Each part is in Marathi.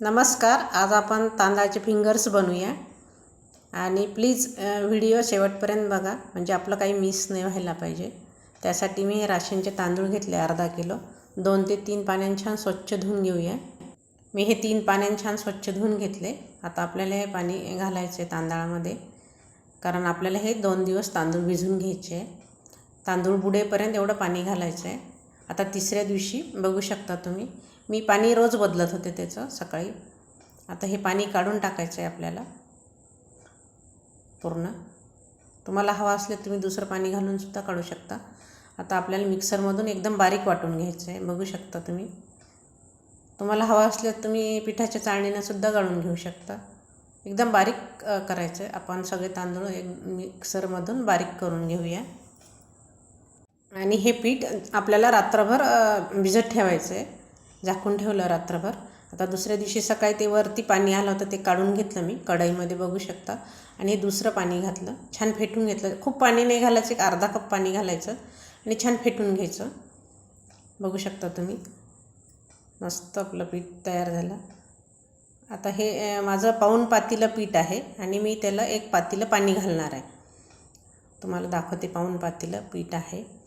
नमस्कार आज आपण तांदळाचे फिंगर्स बनवूया. आणि प्लीज व्हिडिओ शेवटपर्यंत बघा म्हणजे आपलं काही मिस नाही व्हायला पाहिजे. त्यासाठी मी हे राशनचे तांदूळ घेतले अर्धा किलो. दोन ते तीन पाण्याने छान स्वच्छ धुवून घेऊया. मी हे तीन पाण्याने छान स्वच्छ धुवून घेतले. आता आपल्याला हे पाणी घालायचे तांदळामध्ये. कारण आपल्याला हे दोन दिवस तांदूळ भिजून घ्यायचे. आहे तांदूळ बुडेपर्यंत एवढं पाणी घालायचं आहे आता तिसऱ्या दिवशी बघू शकता तुम्ही. मी पाणी रोज बदलत होते त्याचं सकाळी. आता हे पाणी काढून टाकायचं आहे आपल्याला. पूर्ण. तुम्हाला हवा असले तुम्ही दुसरं पाणी घालूनसुद्धा काढू शकता. आता आपल्याला मिक्सरमधून एकदम बारीक वाटून घ्यायचं आहे बघू शकता तुम्ही. तुम्हाला हवा असले तुम्ही पिठाच्या चाळणीनंसुद्धा गाळून घेऊ शकता. एकदम बारीक करायचं आहे आपण सगळे तांदूळ एक मिक्सरमधून बारीक करून घेऊया. आणि हे पीठ आपल्याला रात्रभर भिजत ठेवायचं आहे झाकून ठेवलं रात्रभर. आता दुसऱ्या दिवशी सकाळी ते वरती पाणी आलं होतं ते काढून घेतलं मी. कढईमध्ये बघू शकता. आणि हे दुसरं पाणी घातलं. छान फेटून घेतलं. खूप पाणी नाही घालायचं एक अर्धा कप पाणी घालायचं. आणि छान फेटून घ्यायचं. बघू शकता तुम्ही. मस्त आपलं पीठ तयार झालं. आता हे माझं पाऊण पातीलं पीठ आहे आणि मी त्याला एक पातीलं पाणी घालणार आहे. तुम्हाला दाखवते पाऊन पातीलं पीठ आहे.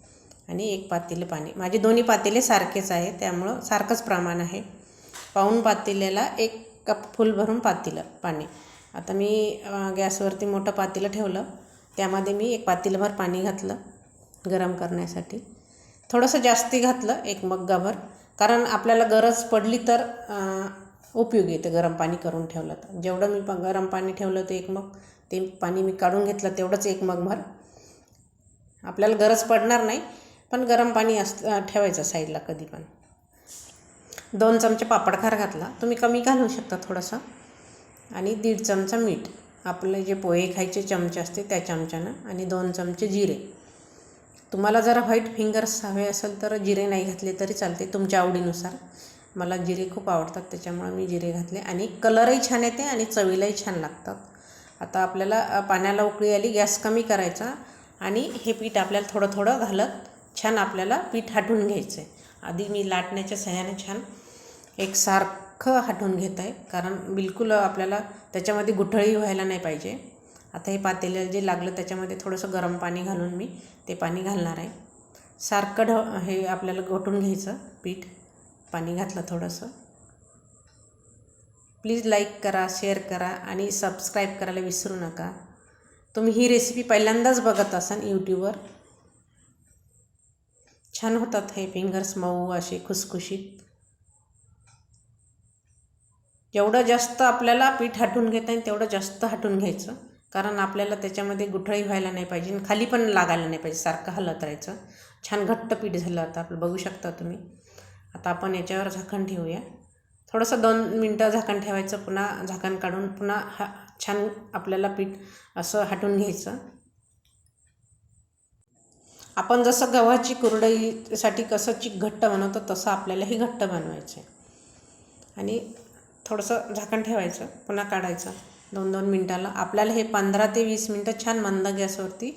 आणि एक पातेलं पाणी. माझे दोन्ही पातेले सारखेच आहे त्यामुळं सारखंच प्रमाण आहे. पाऊण पातेल्याला एक कप फुल भरून पातेलं पाणी. आता मी गॅसवरती मोठं पातेलं ठेवलं. त्यामध्ये मी एक पातेलभर पाणी घातलं गरम करण्यासाठी. थोडंसं जास्ती घातलं एक मग्गाभर. कारण आपल्याला गरज पडली तर उपयोगी येतं गरम पाणी करून ठेवलं तर. जेवढं मी प गरम पाणी ठेवलं ते एक मग ते पाणी मी काढून घेतलं तेवढंच एक मगभर. आपल्याला गरज पडणार नाही. पण गरम पाणी अस ठेवायचं साईडला कधी पण. दोन चमचे पापडखार घातला. तुम्ही कमी घालू शकता थोडंसं. आणि दीड चमचा मीठ. आपले जे पोहे खायचे चमचे असते त्या चमच्यानं. आणि दोन चमचे जिरे. तुम्हाला जर व्हाईट फिंगर्स हवे असेल तर जिरे नाही घातले तरी चालते तुमच्या आवडीनुसार. मला जिरे खूप आवडतात त्याच्यामुळे मी जिरे घातले. आणि कलरही छान येते आणि चवीलाही छान लागतात. आता आपल्याला पाण्याला उकळी आली गॅस कमी करायचा. आणि हे पीठ आपल्याला थोडं थोडं घालत छान आपल्याला पीठ हाटून घ्यायचं आहे आधी मी लाटण्याच्या सहाय्याने छान एक सारखं हाटून घेत आहे कारण बिलकुल आपल्याला त्याच्यामध्ये गुठळी व्हायला नाही पाहिजे. आता हे पातेलं जे लागलं त्याच्यामध्ये थोडंसं गरम पाणी घालून मी ते पाणी घालणार आहे. सारखं ढ हे आपल्याला घोटून घ्यायचं पीठ. पाणी घातलं थोडंसं. प्लीज लाईक करा शेअर करा आणि सबस्क्राईब करायला विसरू नका. तुम्ही ही रेसिपी पहिल्यांदाच बघत असाल यूट्यूबवर छान होतात हे फिंगर्स मऊ असे खुसखुशीत. जेवढं जास्त आपल्याला पीठ हाटून घेता येईल तेवढं जास्त हाटून घ्यायचं. कारण आपल्याला त्याच्यामध्ये गुठळी व्हायला नाही पाहिजे आणि खाली पण लागायला नाही पाहिजे सारखं हलत राहायचं छान घट्ट पीठ झालं आता आपलं बघू शकता तुम्ही. आता आपण याच्यावर झाकण ठेवूया. थोडंसं दोन मिनटं झाकण ठेवायचं पुन्हा झाकण काढून पुन्हा हा छान आपल्याला पीठ असं हाटून घ्यायचं. आपण जसं गव्हाची कुरडईसाठी कसं चिक घट्ट बनवतो तसं आपल्यालाही घट्ट बनवायचं आहे आणि थोडंसं झाकण ठेवायचं पुन्हा काढायचं. दोन दोन मिनटाला. आपल्याला हे पंधरा ते वीस मिनटं छान मंद गॅसवरती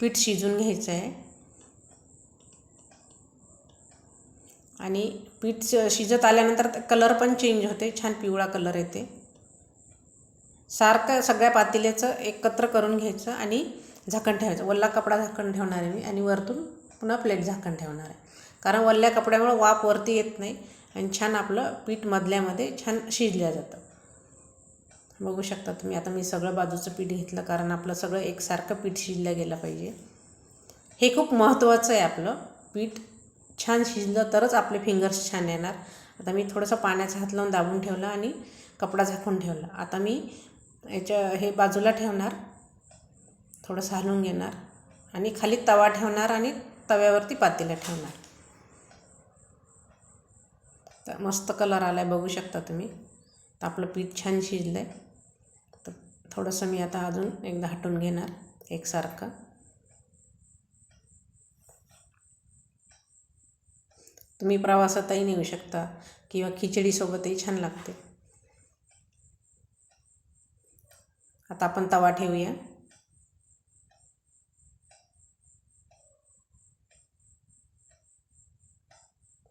पीठ शिजून घ्यायचं आहे आणि पीठ शिजत आल्यानंतर कलर पण चेंज होते छान पिवळा कलर येते. सारखं सगळ्या पातेल्याचं एकत्र करून घ्यायचं आणि झाकण ठेवायचं. वल्ला कपडा झाकण ठेवणार आहे मी आणि वरतून पुन्हा प्लेट झाकण ठेवणार आहे. कारण वल्ल्या कपड्यामुळे वाफ वरती येत नाही आणि छान आपलं पीठ मधल्यामध्ये छान शिजल्या जातं. बघू शकता तुम्ही आता मी सगळं बाजूचं पीठ घेतलं कारण आपलं सगळं एकसारखं पीठ शिजलं गेलं पाहिजे. हे खूप महत्त्वाचं आहे आपलं पीठ छान शिजलं तरच आपले फिंगर्स छान येणार. आता मी थोडंसं पाण्याचा हात लावून दाबून ठेवलं आणि कपडा झाकून ठेवला. आता मी याच्या हे बाजूला ठेवणार. थोडंसं हलवून घेणार आणि खाली तवा ठेवणार आणि तव्यावरती पातेलं ठेवणार. तर मस्त कलर आला आहे बघू शकता तुम्ही. तर आपलं पीठ छान शिजलं आहे तर थोडंसं मी आता अजून एकदा हटून घेणार एकसारखं. तुम्ही प्रवासातही नेऊ शकता किंवा खिचडीसोबतही छान लागते. आता आपण तवा ठेवूया.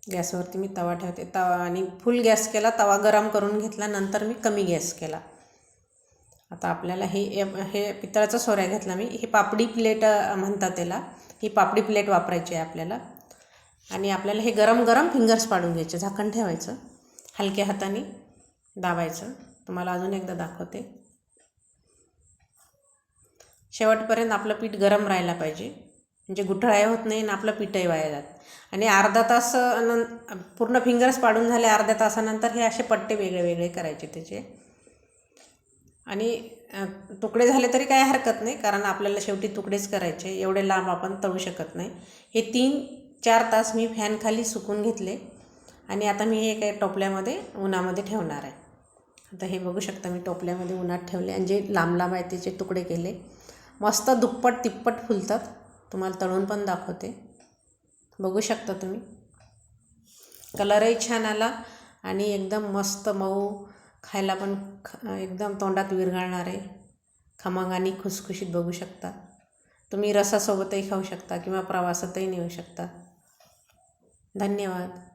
गॅसवरती मी तवा ठेवते. तवा आणि फुल गॅस केला तवा गरम करून घेतला नंतर मी कमी गॅस केला. आता आपल्याला हे हे पितळाचा सोऱ्या घेतला मी. हे पापडी प्लेट म्हणतात त्याला. ही पापडी प्लेट वापरायची आहे आपल्याला. आणि आपल्याला हे गरम गरम फिंगर्स पाडून घ्यायचे झाकण ठेवायचं हलक्या हाताने दाबायचं. तुम्हाला अजून एकदा दाखवते. शेवटपर्यंत आपलं पीठ गरम राहायला पाहिजे. म्हणजे गुठळाही होत नाही आणि आपलं पीठही वाया जात. आणि अर्धा तास अन पूर्ण फिंगर्स पाडून झाले अर्ध्या तासानंतर हे असे पट्टे वेगळे वेगळे करायचे त्याचे. आणि तुकडे झाले तरी काही हरकत नाही कारण आपल्याला शेवटी तुकडेच करायचे एवढे लांब आपण तळू शकत नाही. हे तीन चार तास मी फॅनखाली सुकून घेतले. आणि आता मी हे काही टोपल्यामध्ये उन्हामध्ये ठेवणार आहे. आता हे बघू शकता मी टोपल्यामध्ये उन्हात ठेवले आणि जे लांब लांब आहे त्याचे तुकडे केले. मस्त दुप्पट तिप्पट फुलतात. तुम्हाला तळून पण दाखवते. बघू शकता तुम्ही. कलरही छान आला आणि एकदम मस्त मऊ खायला पण ख एकदम तोंडात विरघळणारे खमंग आणि खुसखुशीत बघू शकता. तुम्ही रसासोबतही खाऊ शकता किंवा प्रवासातही नेऊ शकता. धन्यवाद.